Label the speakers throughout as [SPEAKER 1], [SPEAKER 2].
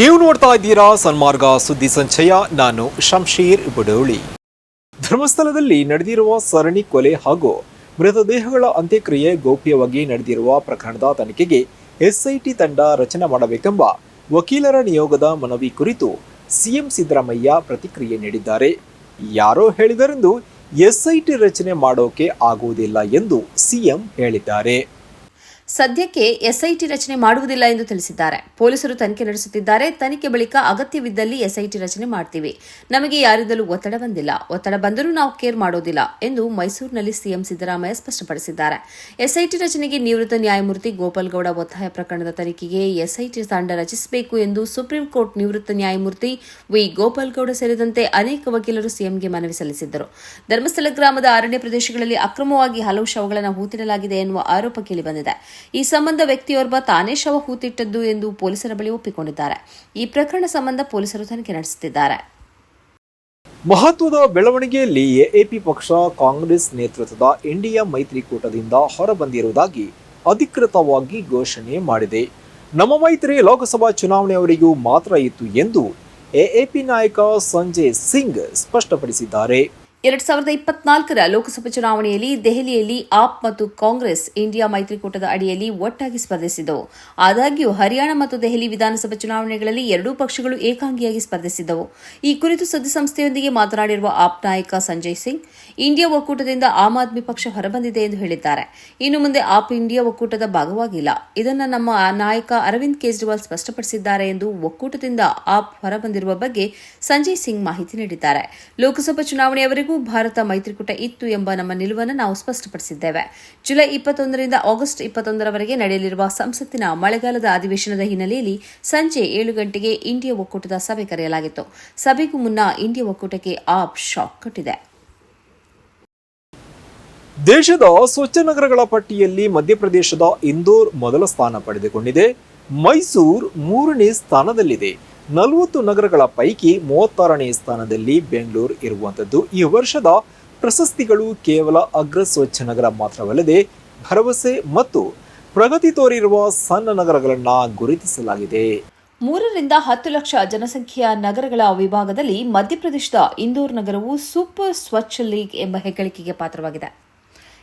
[SPEAKER 1] ನೀವು ನೋಡ್ತಾ ಇದ್ದೀರಾ ಸನ್ಮಾರ್ಗ ಸುದ್ದಿ ಸಂಚಯ. ನಾನು ಶಂಶೀರ್ ಬುಡೋಳಿ. ಧರ್ಮಸ್ಥಳದಲ್ಲಿ ನಡೆದಿರುವ ಸರಣಿ ಕೊಲೆ ಹಾಗೂ ಮೃತದೇಹಗಳ ಅಂತ್ಯಕ್ರಿಯೆ ಗೌಪ್ಯವಾಗಿ ನಡೆದಿರುವ ಪ್ರಕರಣದ ತನಿಖೆಗೆ ಎಸ್ಐಟಿ ತಂಡ ರಚನೆ ಮಾಡಬೇಕೆಂಬ ವಕೀಲರ ನಿಯೋಗದ ಮನವಿ ಕುರಿತು ಸಿಎಂ ಸಿದ್ದರಾಮಯ್ಯ ಪ್ರತಿಕ್ರಿಯೆ ನೀಡಿದ್ದಾರೆ. ಯಾರೋ ಹೇಳಿದರೆಂದು ಎಸ್ಐಟಿ ರಚನೆ ಮಾಡೋಕೆ ಆಗುವುದಿಲ್ಲ ಎಂದು ಸಿಎಂ ಹೇಳಿದ್ದಾರೆ.
[SPEAKER 2] ಸದ್ಯಕ್ಕೆ ಎಸ್ಐಟಿ ರಚನೆ ಮಾಡುವುದಿಲ್ಲ ಎಂದು ತಿಳಿಸಿದ್ದಾರೆ. ಪೊಲೀಸರು ತನಿಖೆ ನಡೆಸುತ್ತಿದ್ದಾರೆ. ತನಿಖೆ ಬಳಿಕ ಅಗತ್ಯವಿದ್ದಲ್ಲಿ ಎಸ್ಐಟಿ ರಚನೆ ಮಾಡ್ತೀವಿ. ನಮಗೆ ಯಾರಿಂದಲೂ ಒತ್ತಡ ಬಂದಿಲ್ಲ. ಒತ್ತಡ ಬಂದರೂ ನಾವು ಕೇರ್ ಮಾಡೋದಿಲ್ಲ ಎಂದು ಮೈಸೂರಿನಲ್ಲಿ ಸಿಎಂ ಸಿದ್ದರಾಮಯ್ಯ ಸ್ಪಷ್ಟಪಡಿಸಿದ್ದಾರೆ. ಎಸ್ಐಟಿ ರಚನೆಗೆ ನಿವೃತ್ತ ನ್ಯಾಯಮೂರ್ತಿ ಗೋಪಾಲ್ಗೌಡ ಒತ್ತಾಯ ಪ್ರಕರಣದ ತನಿಖೆಗೆ ಎಸ್ಐಟಿ ತಂಡ ರಚಿಸಬೇಕು ಎಂದು ಸುಪ್ರೀಂ ಕೋರ್ಟ್ ನಿವೃತ್ತ ನ್ಯಾಯಮೂರ್ತಿ ವಿ. ಗೋಪಾಲ್ಗೌಡ ಸೇರಿದಂತೆ ಅನೇಕ ವಕೀಲರು ಸಿಎಂಗೆ ಮನವಿ ಸಲ್ಲಿಸಿದ್ದರು. ಧರ್ಮಸ್ಥಳ ಗ್ರಾಮದ ಅರಣ್ಯ ಪ್ರದೇಶಗಳಲ್ಲಿ ಅಕ್ರಮವಾಗಿ ಹಲವು ಶವಗಳನ್ನು ಹೂತಿಡಲಾಗಿದೆ ಎನ್ನುವ ಆರೋಪ ಕೇಳಿಬಂದಿದೆ. ಈ ಸಂಬಂಧ ವ್ಯಕ್ತಿಯೋರ್ವ ತಾನೇ ಶವ ಹೂತಿಟ್ಟದ್ದು ಎಂದು ಪೊಲೀಸರ ಬಳಿ ಒಪ್ಪಿಕೊಂಡಿದ್ದಾರೆ. ಈ ಪ್ರಕರಣ ಸಂಬಂಧ ಪೊಲೀಸರು ತನಿಖೆ ನಡೆಸುತ್ತಿದ್ದಾರೆ.
[SPEAKER 1] ಮಹತ್ವದ ಬೆಳವಣಿಗೆಯಲ್ಲಿ ಎಎಪಿ ಪಕ್ಷ, ಕಾಂಗ್ರೆಸ್ ನೇತೃತ್ವದ ಇಂಡಿಯಾ ಮೈತ್ರಿಕೂಟದಿಂದ ಹೊರಬಂದಿರುವುದಾಗಿ ಅಧಿಕೃತವಾಗಿ ಘೋಷಣೆ ಮಾಡಿದೆ. ನಮ್ಮ ಮೈತ್ರಿ ಲೋಕಸಭಾ ಚುನಾವಣೆಯವರೆಗೂ ಮಾತ್ರ ಇತ್ತು ಎಂದು ಎಎಪಿ ನಾಯಕ ಸಂಜಯ್ ಸಿಂಗ್ ಸ್ಪಷ್ಟಪಡಿಸಿದ್ದಾರೆ.
[SPEAKER 2] ಎರಡ್ ಸಾವಿರದ ಇಪ್ಪತ್ನಾಲ್ಕರ ಲೋಕಸಭಾ ಚುನಾವಣೆಯಲ್ಲಿ ದೆಹಲಿಯಲ್ಲಿ ಆಪ್ ಮತ್ತು ಕಾಂಗ್ರೆಸ್, ಇಂಡಿಯಾ ಮೈತ್ರಿಕೂಟದ ಅಡಿಯಲ್ಲಿ ಒಟ್ಟಾಗಿ ಸ್ಪರ್ಧಿಸಿದವು. ಆದಾಗ್ಯೂ, ಹರಿಯಾಣ ಮತ್ತು ದೆಹಲಿ ವಿಧಾನಸಭಾ ಚುನಾವಣೆಗಳಲ್ಲಿ ಎರಡೂ ಪಕ್ಷಗಳು ಏಕಾಂಗಿಯಾಗಿ ಸ್ಪರ್ಧಿಸಿದ್ದವು ಈ ಕುರಿತು ಸುದ್ದಿಸಂಸ್ಥೆಯೊಂದಿಗೆ ಮಾತನಾಡಿರುವ ಆಪ್ ನಾಯಕ ಸಂಜಯ್ ಸಿಂಗ್, ಇಂಡಿಯಾ ಒಕ್ಕೂಟದಿಂದ ಆಮ್ ಆದ್ಮಿ ಪಕ್ಷ ಹೊರಬಂದಿದೆ ಎಂದು ಹೇಳಿದ್ದಾರೆ. ಇನ್ನು ಮುಂದೆ ಆಪ್ ಇಂಡಿಯಾ ಒಕ್ಕೂಟದ ಭಾಗವಾಗಿಲ್ಲ. ಇದನ್ನು ನಮ್ಮ ನಾಯಕ ಅರವಿಂದ್ ಕೇಜ್ರಿವಾಲ್ ಸ್ಪಷ್ಟಪಡಿಸಿದ್ದಾರೆ ಎಂದು ಒಕ್ಕೂಟದಿಂದ ಆಪ್ ಹೊರಬಂದಿರುವ ಬಗ್ಗೆ ಸಂಜಯ್ ಸಿಂಗ್ ಮಾಹಿತಿ ನೀಡಿದ್ದಾರೆ. ಲೋಕಸಭಾ ಚುನಾವಣೆಯವರೆಗೂ ಭಾರತ ಮೈತ್ರಿಕೂಟ ಇತ್ತು ಎಂಬ ನಮ್ಮ ನಿಲುವನ್ನು ನಾವು ಸ್ಪಷ್ಟಪಡಿಸಿದ್ದೇವೆ. ಜುಲೈ ಇಪ್ಪತ್ತೊಂದರಿಂದ ಆಗಸ್ಟ್ ಇಪ್ಪತ್ತೊಂದರವರೆಗೆ ನಡೆಯಲಿರುವ ಸಂಸತ್ತಿನ ಮಳೆಗಾಲದ ಅಧಿವೇಶನದ ಹಿನ್ನೆಲೆಯಲ್ಲಿ ಸಂಜೆ ಏಳು ಗಂಟೆಗೆ ಇಂಡಿಯಾ ಒಕ್ಕೂಟದ ಸಭೆ ಕರೆಯಲಾಗಿತ್ತು. ಸಭೆಗೂ ಮುನ್ನ ಇಂಡಿಯಾ ಒಕ್ಕೂಟಕ್ಕೆ ಆಪ್ ಶಾಕ್ ಕೊಟ್ಟಿದೆ.
[SPEAKER 1] ದೇಶದ ಸ್ವಚ್ಛ ನಗರಗಳ ಪಟ್ಟಿಯಲ್ಲಿ ಮಧ್ಯಪ್ರದೇಶದ ಇಂದೋರ್ ಮೊದಲ ಸ್ಥಾನ ಪಡೆದುಕೊಂಡಿದೆ. ಮೈಸೂರು ಮೂರನೇ ಸ್ಥಾನದಲ್ಲಿದೆ. ನಲವತ್ತು ನಗರಗಳ ಪೈಕಿ ಮೂವತ್ತಾರನೇ ಸ್ಥಾನದಲ್ಲಿ ಬೆಂಗಳೂರು ಇರುವಂಥದ್ದು. ಈ ವರ್ಷದ ಪ್ರಶಸ್ತಿಗಳು ಕೇವಲ ಅಗ್ರ ಸ್ವಚ್ಛ ನಗರ ಮಾತ್ರವಲ್ಲದೆ ಭರವಸೆ ಮತ್ತು ಪ್ರಗತಿ ತೋರಿರುವ ಸಣ್ಣ ನಗರಗಳನ್ನು ಗುರುತಿಸಲಾಗಿದೆ.
[SPEAKER 2] ಮೂರರಿಂದ ಹತ್ತು ಲಕ್ಷ ಜನಸಂಖ್ಯೆಯ ನಗರಗಳ ವಿಭಾಗದಲ್ಲಿ ಮಧ್ಯಪ್ರದೇಶದ ಇಂದೋರ್ ನಗರವು ಸೂಪರ್ ಸ್ವಚ್ಛ ಲೀಗ್ ಎಂಬ ಹೆಗ್ಗಳಿಕೆಗೆ ಪಾತ್ರವಾಗಿದೆ.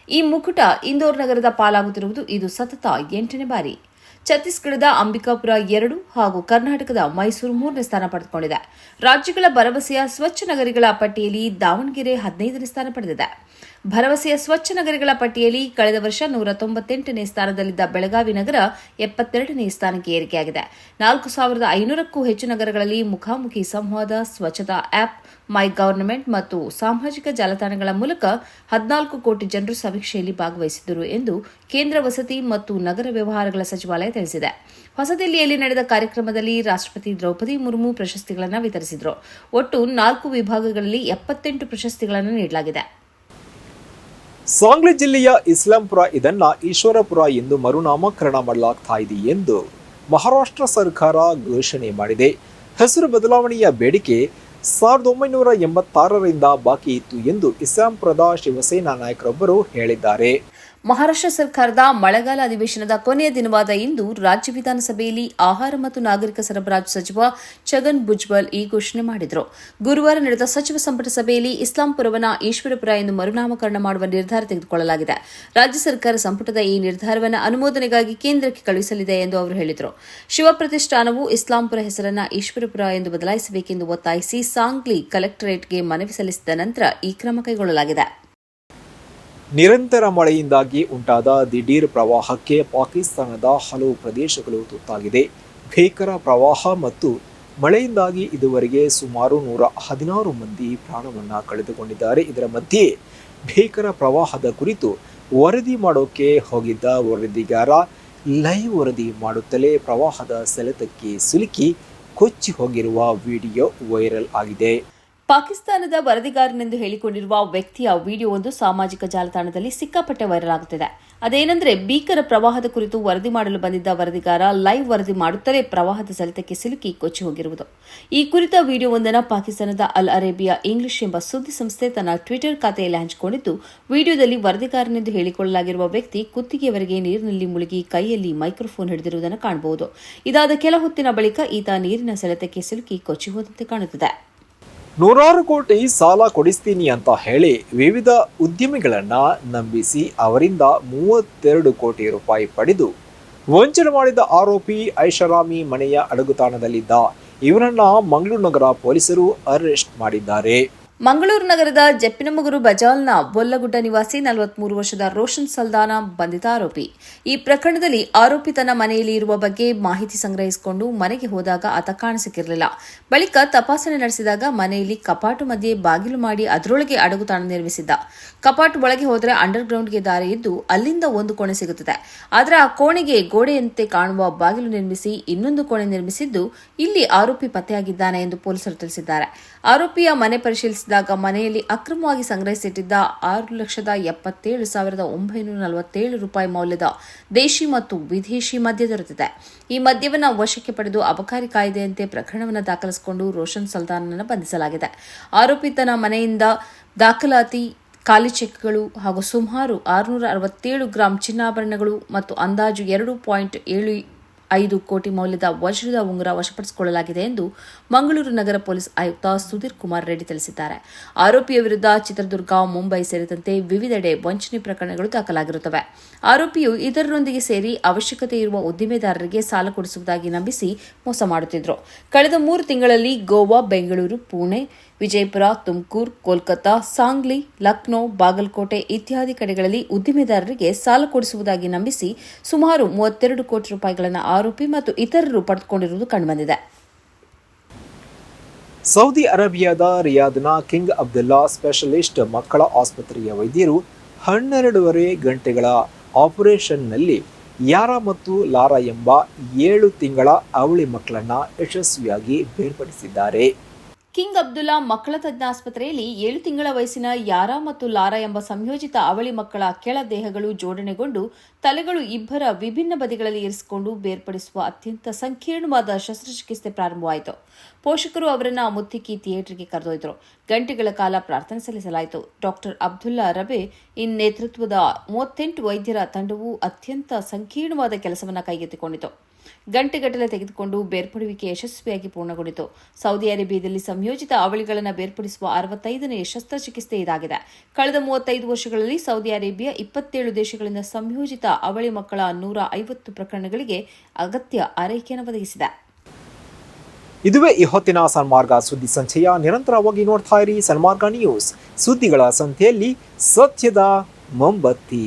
[SPEAKER 2] ಈ ಮುಕುಟ ಇಂದೋರ್ ನಗರದ ಪಾಲಾಗುತ್ತಿರುವುದು ಇದು ಸತತ ಎಂಟನೇ ಬಾರಿ. ಛತ್ತೀಸ್ಗಢದ ಅಂಬಿಕಾಪುರ ಎರಡು ಹಾಗೂ ಕರ್ನಾಟಕದ ಮೈಸೂರು ಮೂರನೇ ಸ್ಥಾನ ಪಡೆದುಕೊಂಡಿದೆ. ರಾಜ್ಯಗಳ ಭರವಸೆಯ ಸ್ವಚ್ಛ ನಗರಿಗಳ ಪಟ್ಟಿಯಲ್ಲಿ ದಾವಣಗೆರೆ ಹದಿನೈದನೇ ಸ್ಥಾನ ಪಡೆದಿದೆ. ಭರವಸೆಯ ಸ್ವಚ್ಛ ನಗರಗಳ ಪಟ್ಟಿಯಲ್ಲಿ ಕಳೆದ ವರ್ಷ ನೂರ ತೊಂಬತ್ತೆಂಟನೇ ಸ್ಥಾನದಲ್ಲಿದ್ದ ಬೆಳಗಾವಿ ನಗರ ಎಪ್ಪತ್ತೆರಡನೇ ಸ್ಥಾನಕ್ಕೆ ಏರಿಕೆಯಾಗಿದೆ. ನಾಲ್ಕು ಸಾವಿರದ ಐನೂರಕ್ಕೂ ಹೆಚ್ಚು ನಗರಗಳಲ್ಲಿ ಮುಖಾಮುಖಿ ಸಂವಾದ, ಸ್ವಚ್ಛತಾ ಆಪ್ ಮೈ ಗವರ್ನಮೆಂಟ್ ಮತ್ತು ಸಾಮಾಜಿಕ ಜಾಲತಾಣಗಳ ಮೂಲಕ ಹದಿನಾಲ್ಕು ಕೋಟಿ ಜನರು ಸಮೀಕ್ಷೆಯಲ್ಲಿ ಭಾಗವಹಿಸಿದ್ದರು ಎಂದು ಕೇಂದ್ರ ವಸತಿ ಮತ್ತು ನಗರ ವ್ಯವಹಾರಗಳ ಸಚಿವಾಲಯ ತಿಳಿಸಿದೆ. ಹೊಸದಿಲ್ಲಿಯಲ್ಲಿ ನಡೆದ ಕಾರ್ಯಕ್ರಮದಲ್ಲಿ ರಾಷ್ಟ್ರಪತಿ ದ್ರೌಪದಿ ಮುರ್ಮು ಪ್ರಶಸ್ತಿಗಳನ್ನು ವಿತರಿಸಿದರು. ಒಟ್ಟು ನಾಲ್ಕು ವಿಭಾಗಗಳಲ್ಲಿ ಎಪ್ಪತ್ತೆಂಟು ಪ್ರಶಸ್ತಿಗಳನ್ನು ನೀಡಲಾಗಿದೆ.
[SPEAKER 1] ಸಾಂಗ್ಲಿ ಜಿಲ್ಲೆಯ ಇಸ್ಲಾಂಪುರ ಇದನ್ನ ಈಶ್ವರಪುರ ಎಂದು ಮರುನಾಮಕರಣ ಮಾಡಲಾಗ್ತಾ ಇದೆ ಎಂದು ಮಹಾರಾಷ್ಟ್ರ ಸರ್ಕಾರ ಘೋಷಣೆ ಮಾಡಿದೆ. ಹೆಸರು ಬದಲಾವಣೆಯ ಬೇಡಿಕೆ ಸಾವಿರದ ಒಂಬೈನೂರ ಎಂಬತ್ತಾರರಿಂದ ಬಾಕಿ ಇತ್ತು ಎಂದು ಇಸ್ಲಾಂಪುರದ ಶಿವಸೇನಾ ನಾಯಕರೊಬ್ಬರು ಹೇಳಿದ್ದಾರೆ.
[SPEAKER 2] ಮಹಾರಾಷ್ಟ್ರ ಸರ್ಕಾರದ ಮಳೆಗಾಲ ಅಧಿವೇಶನದ ಕೊನೆಯ ದಿನವಾದ ಇಂದು ರಾಜ್ಯ ವಿಧಾನಸಭೆಯಲ್ಲಿ ಆಹಾರ ಮತ್ತು ನಾಗರಿಕ ಸರಬರಾಜು ಸಚಿವ ಛಗನ್ ಭುಜ್ಬಲ್ ಈ ಘೋಷಣೆ ಮಾಡಿದರು. ಗುರುವಾರ ನಡೆದ ಸಚಿವ ಸಂಪುಟ ಸಭೆಯಲ್ಲಿ ಇಸ್ಲಾಂಪುರವನ ಈಶ್ವರಪುರ ಎಂದು ಮರುನಾಮಕರಣ ಮಾಡುವ ನಿರ್ಧಾರ ತೆಗೆದುಕೊಳ್ಳಲಾಗಿದೆ. ರಾಜ್ಯ ಸರ್ಕಾರ ಸಂಪುಟದ ಈ ನಿರ್ಧಾರವನ್ನು ಅನುಮೋದನೆಗಾಗಿ ಕೇಂದ್ರಕ್ಕೆ ಕಳುಹಿಸಲಿದೆ ಎಂದು ಅವರು ಹೇಳಿದರು. ಶಿವ ಪ್ರತಿಷ್ಠಾನವು ಇಸ್ಲಾಂಪುರ ಹೆಸರನ್ನ ಈಶ್ವರಪುರ ಎಂದು ಬದಲಾಯಿಸಬೇಕೆಂದು ಒತ್ತಾಯಿಸಿ ಸಾಂಗ್ಲಿ ಕಲೆಕ್ಟರೇಟ್ಗೆ ಮನವಿ ಸಲ್ಲಿಸಿದ ನಂತರ ಈ ಕ್ರಮ ಕೈಗೊಳ್ಳಲಾಗಿದೆ.
[SPEAKER 1] ನಿರಂತರ ಮಳೆಯಿಂದಾಗಿ ಉಂಟಾದ ದಿಢೀರ್ ಪ್ರವಾಹಕ್ಕೆ ಪಾಕಿಸ್ತಾನದ ಹಲವು ಪ್ರದೇಶಗಳು ತುತ್ತಾಗಿದೆ. ಭೀಕರ ಪ್ರವಾಹ ಮತ್ತು ಮಳೆಯಿಂದಾಗಿ ಇದುವರೆಗೆ ಸುಮಾರು ನೂರ ಹದಿನಾರು ಮಂದಿ ಪ್ರಾಣವನ್ನು ಕಳೆದುಕೊಂಡಿದ್ದಾರೆ. ಇದರ ಮಧ್ಯೆ ಭೀಕರ ಪ್ರವಾಹದ ಕುರಿತು ವರದಿ ಮಾಡೋಕೆ ಹೋಗಿದ್ದ ವರದಿಗಾರ ಲೈವ್ ವರದಿ ಮಾಡುತ್ತಲೇ ಪ್ರವಾಹದ ಸೆಳೆತಕ್ಕೆ ಸಿಲುಕಿ ಕೊಚ್ಚಿ ಹೋಗಿರುವ ವಿಡಿಯೋ ವೈರಲ್ ಆಗಿದೆ.
[SPEAKER 2] ಪಾಕಿಸ್ತಾನದ ವರದಿಗಾರನೆಂದು ಹೇಳಿಕೊಂಡಿರುವ ವ್ಯಕ್ತಿಯ ವಿಡಿಯೋವೊಂದು ಸಾಮಾಜಿಕ ಜಾಲತಾಣದಲ್ಲಿ ಸಿಕ್ಕಾಪಟ್ಟೆ ವೈರಲ್ ಆಗುತ್ತಿದೆ. ಅದೇನೆಂದರೆ ಭೀಕರ ಪ್ರವಾಹದ ಕುರಿತು ವರದಿ ಮಾಡಲು ಬಂದಿದ್ದ ವರದಿಗಾರ ಲೈವ್ ವರದಿ ಮಾಡುತ್ತಲೇ ಪ್ರವಾಹದ ಸೆಳೆತಕ್ಕೆ ಸಿಲುಕಿ ಕೊಚ್ಚಿ ಹೋಗಿರುವುದು. ಈ ಕುರಿತ ವಿಡಿಯೋವೊಂದನ್ನು ಪಾಕಿಸ್ತಾನದ ಅಲ್ ಅರೇಬಿಯಾ ಇಂಗ್ಲಿಷ್ ಎಂಬ ಸುದ್ದಿ ಸಂಸ್ಥೆ ತನ್ನ ಟ್ವಿಟರ್ ಖಾತೆಯಲ್ಲಿ ಹಂಚಿಕೊಂಡಿದ್ದು, ವಿಡಿಯೋದಲ್ಲಿ ವರದಿಗಾರನೆಂದು ಹೇಳಿಕೊಳ್ಳಲಾಗಿರುವ ವ್ಯಕ್ತಿ ಕುತ್ತಿಗೆಯವರೆಗೆ ನೀರಿನಲ್ಲಿ ಮುಳುಗಿ ಕೈಯಲ್ಲಿ ಮೈಕ್ರೋಫೋನ್ ಹಿಡಿದಿರುವುದನ್ನು ಕಾಣಬಹುದು. ಇದಾದ ಕೆಲ ಹೊತ್ತಿನ ಬಳಿಕ ಈತ ನೀರಿನ ಸೆಳೆತಕ್ಕೆ ಸಿಲುಕಿ ಕೊಚ್ಚಿ ಹೋದಂತೆ ಕಾಣುತ್ತಿದೆ.
[SPEAKER 1] ನೂರಾರು ಕೋಟಿ ಸಾಲ ಕೊಡಿಸ್ತೀನಿ ಅಂತ ಹೇಳಿ ವಿವಿಧ ಉದ್ಯಮಿಗಳನ್ನ ನಂಬಿಸಿ ಅವರಿಂದ ಮೂವತ್ತೆರಡು ಕೋಟಿ ರೂಪಾಯಿ ಪಡೆದು ವಂಚನೆ ಮಾಡಿದ ಆರೋಪಿ ಐಷಾರಾಮಿ ಮನೆಯ ಅಡಗುತಾಣದಲ್ಲಿದ್ದ ಇವರನ್ನ ಮಂಗಳೂರು ನಗರ ಪೊಲೀಸರು ಅರೆಸ್ಟ್ ಮಾಡಿದ್ದಾರೆ.
[SPEAKER 2] ಮಂಗಳೂರು ನಗರದ ಜಪ್ಪಿನಮಗುರು ಬಜಾಲ್ನ ಬೊಲ್ಲಗುಡ್ಡ ನಿವಾಸಿ ನಲವತ್ಮೂರು ವರ್ಷದ ರೋಷನ್ ಸಲ್ದಾನ ಬಂಧಿತ ಆರೋಪಿ ಈ ಪ್ರಕರಣದಲ್ಲಿ ಆರೋಪಿ ತನ್ನ ಮನೆಯಲ್ಲಿ ಇರುವ ಬಗ್ಗೆ ಮಾಹಿತಿ ಸಂಗ್ರಹಿಸಿಕೊಂಡು ಮನೆಗೆ ಹೋದಾಗ ಆತ ಕಾಣಸಿಕ್ಕಿರಲಿಲ್ಲ ಬಳಿಕ ತಪಾಸಣೆ ನಡೆಸಿದಾಗ ಮನೆಯಲ್ಲಿ ಕಪಾಟು ಮಧ್ಯೆ ಬಾಗಿಲು ಮಾಡಿ ಅದರೊಳಗೆ ಅಡಗುತಾಣ ನಿರ್ಮಿಸಿದ್ದ. ಕಪಾಟು ಒಳಗೆ ಹೋದರೆ ಅಂಡರ್ ಗ್ರೌಂಡ್ಗೆ ದಾರಿ ಇದ್ದು ಅಲ್ಲಿಂದ ಒಂದು ಕೋಣೆ ಸಿಗುತ್ತದೆ. ಆದರೆ ಆ ಕೋಣೆಗೆ ಗೋಡೆಯಂತೆ ಕಾಣುವ ಬಾಗಿಲು ನಿರ್ಮಿಸಿ ಇನ್ನೊಂದು ಕೋಣೆ ನಿರ್ಮಿಸಿದ್ದು ಇಲ್ಲಿ ಆರೋಪಿ ಪತ್ತೆಯಾಗಿದ್ದಾನೆ ಎಂದು ಪೊಲೀಸರು ತಿಳಿಸಿದ್ದಾರೆ. ಆರೋಪಿಯ ಮನೆ ಪರಿಶೀಲಿಸಿದಾಗ ಮನೆಯಲ್ಲಿ ಅಕ್ರಮವಾಗಿ ಸಂಗ್ರಹಿಸಿಟ್ಟಿದ್ದ ಆರು ಲಕ್ಷದ ಎಪ್ಪತ್ತೇಳು ಸಾವಿರದ ಒಂಬೈನೂರ ನಲವತ್ತೇಳು ರೂಪಾಯಿ ಮೌಲ್ಯದ ದೇಶಿ ಮತ್ತು ವಿದೇಶಿ ಮದ್ಯ ದೊರೆತಿದೆ. ಈ ಮದ್ಯವನ್ನು ವಶಕ್ಕೆ ಪಡೆದು ಅಬಕಾರಿ ಕಾಯ್ದೆಯಂತೆ ಪ್ರಕರಣವನ್ನು ದಾಖಲಿಸಿಕೊಂಡು ರೋಷನ್ ಸಲ್ತಾನನ್ನು ಬಂಧಿಸಲಾಗಿದೆ. ಆರೋಪಿ ತನ್ನ ಮನೆಯಿಂದ ದಾಖಲಾತಿ, ಖಾಲಿ ಚೆಕ್ಗಳು ಹಾಗೂ ಸುಮಾರು ಆರುನೂರ ಅರವತ್ತೇಳು ಗ್ರಾಂ ಚಿನ್ನಾಭರಣಗಳು ಮತ್ತು ಅಂದಾಜು ಎರಡು ಪಾಯಿಂಟ್ ಏಳು ಐದು ಕೋಟಿ ಮೌಲ್ಯದ ವಜ್ರದ ಉಂಗುರ ವಶಪಡಿಸಿಕೊಳ್ಳಲಾಗಿದೆ ಎಂದು ಮಂಗಳೂರು ನಗರ ಪೊಲೀಸ್ ಆಯುಕ್ತ ಸುಧೀರ್ ಕುಮಾರ್ ರೆಡ್ಡಿ ತಿಳಿಸಿದ್ದಾರೆ. ಆರೋಪಿಯ ವಿರುದ್ಧ ಚಿತ್ರದುರ್ಗ, ಮುಂಬೈ ಸೇರಿದಂತೆ ವಿವಿಧೆಡೆ ವಂಚನೆ ಪ್ರಕರಣಗಳು ದಾಖಲಾಗಿರುತ್ತವೆ. ಆರೋಪಿಯು ಇದರೊಂದಿಗೆ ಸೇರಿ ಅವಶ್ಯಕತೆ ಇರುವ ಉದ್ದಿಮೆದಾರರಿಗೆ ಸಾಲ ಕೊಡಿಸುವುದಾಗಿ ನಂಬಿಸಿ ಮೋಸ ಮಾಡುತ್ತಿದ್ದರು ಕಳೆದ ಮೂರು ತಿಂಗಳಲ್ಲಿ ಗೋವಾ, ಬೆಂಗಳೂರು, ಪುಣೆ ವಿಜಯಪುರ, ತುಮಕೂರು ಕೋಲ್ಕತ್ತಾ ಸಾಂಗ್ಲಿ, ಲಕ್ನೋ, ಬಾಗಲಕೋಟೆ ಇತ್ಯಾದಿ ಕಡೆಗಳಲ್ಲಿ ಉದ್ದಿಮೆದಾರರಿಗೆ ಸಾಲ ಕೊಡಿಸುವುದಾಗಿ ನಂಬಿಸಿ ಸುಮಾರು ಮೂವತ್ತೆರಡು ಕೋಟಿ ರೂಪಾಯಿಗಳನ್ನು ಆರೋಪಿ ಮತ್ತು ಇತರರು ಪಡೆದುಕೊಂಡಿರುವುದು ಕಂಡುಬಂದಿದೆ.
[SPEAKER 1] ಸೌದಿ ಅರೇಬಿಯಾದ ರಿಯಾದ್ನ ಕಿಂಗ್ ಅಬ್ದುಲ್ಲಾ ಸ್ಪೆಷಲಿಸ್ಟ್ ಮಕ್ಕಳ ಆಸ್ಪತ್ರೆಯ ವೈದ್ಯರು ಹನ್ನೆರಡೂವರೆ ಗಂಟೆಗಳ ಆಪರೇಷನ್ನಲ್ಲಿ ಯಾರ ಮತ್ತು ಲಾರಾ ಎಂಬ ಏಳು ತಿಂಗಳ ಅವಳಿ ಮಕ್ಕಳನ್ನು ಯಶಸ್ವಿಯಾಗಿ ಬೇರ್ಪಡಿಸಿದ್ದಾರೆ.
[SPEAKER 2] ಕಿಂಗ್ ಅಬ್ದುಲ್ಲಾ ಮಕ್ಕಳ ತಜ್ಞ ಆಸ್ಪತ್ರೆಯಲ್ಲಿ ಏಳು ತಿಂಗಳ ವಯಸ್ಸಿನ ಯಾರಾ ಮತ್ತು ಲಾರಾ ಎಂಬ ಸಂಯೋಜಿತ ಅವಳಿ ಮಕ್ಕಳ ಕೆಳ ದೇಹಗಳು ಜೋಡಣೆಗೊಂಡು ತಲೆಗಳು ಇಬ್ಬರ ವಿಭಿನ್ನ ಬದಿಗಳಲ್ಲಿ ಇರಿಸಿಕೊಂಡು ಬೇರ್ಪಡಿಸುವ ಅತ್ಯಂತ ಸಂಕೀರ್ಣವಾದ ಶಸ್ತ್ರಚಿಕಿತ್ಸೆ ಪ್ರಾರಂಭವಾಯಿತು. ಪೋಷಕರು ಅವರನ್ನು ಮುತ್ತಿಕ್ಕಿ ಥಿಯೇಟರ್ಗೆ ಕರೆದೊಯ್ದರು. ಗಂಟೆಗಳ ಕಾಲ ಪ್ರಾರ್ಥನೆ ಸಲ್ಲಿಸಲಾಯಿತು. ಡಾಕ್ಟರ್ ಅಬ್ದುಲ್ಲಾ ರಬೆ ಇನ್ ನೇತೃತ್ವದ ಮೂವತ್ತೆಂಟು ವೈದ್ಯರ ತಂಡವು ಅತ್ಯಂತ ಸಂಕೀರ್ಣವಾದ ಕೆಲಸವನ್ನು ಕೈಗೆತ್ತಿಕೊಂಡಿತು. ಗಂಟೆಗಟ್ಟಲೆ ತೆಗೆದುಕೊಂಡು ಬೇರ್ಪಡುವಿಕೆ ಯಶಸ್ವಿಯಾಗಿ ಪೂರ್ಣಗೊಂಡಿತು. ಸೌದಿ ಅರೇಬಿಯಾದಲ್ಲಿ ಸಂಯೋಜಿತ ಅವಳಿಗಳನ್ನು ಬೇರ್ಪಡಿಸುವ ಅರವತ್ತೈದನೇ ಶಸ್ತ್ರಚಿಕಿತ್ಸೆ ಇದಾಗಿದೆ. ಕಳೆದ ಮೂವತ್ತೈದು ವರ್ಷಗಳಲ್ಲಿ ಸೌದಿ ಅರೇಬಿಯಾ ಇಪ್ಪತ್ತೇಳು ದೇಶಗಳಿಂದ ಸಂಯೋಜಿತ ಅವಳಿ ಮಕ್ಕಳ ನೂರ ಐವತ್ತು ಪ್ರಕರಣಗಳಿಗೆ ಅಗತ್ಯ ಆರೈಕೆಯನ್ನು ಒದಗಿಸಿದೆ.
[SPEAKER 1] ಇದುವೇ ಈ ಹೊತ್ತಿನ ಸನ್ಮಾರ್ಗ ಸುದ್ದಿ ಸಂಚಯ. ನಿರಂತರವಾಗಿ ನೋಡ್ತಾ ಇರಿ ಸನ್ಮಾರ್ಗ ನ್ಯೂಸ್. ಸುದ್ದಿಗಳ ಸಂತೆಯಲ್ಲಿ ಸತ್ಯದ ಮೊಂಬತ್ತಿ.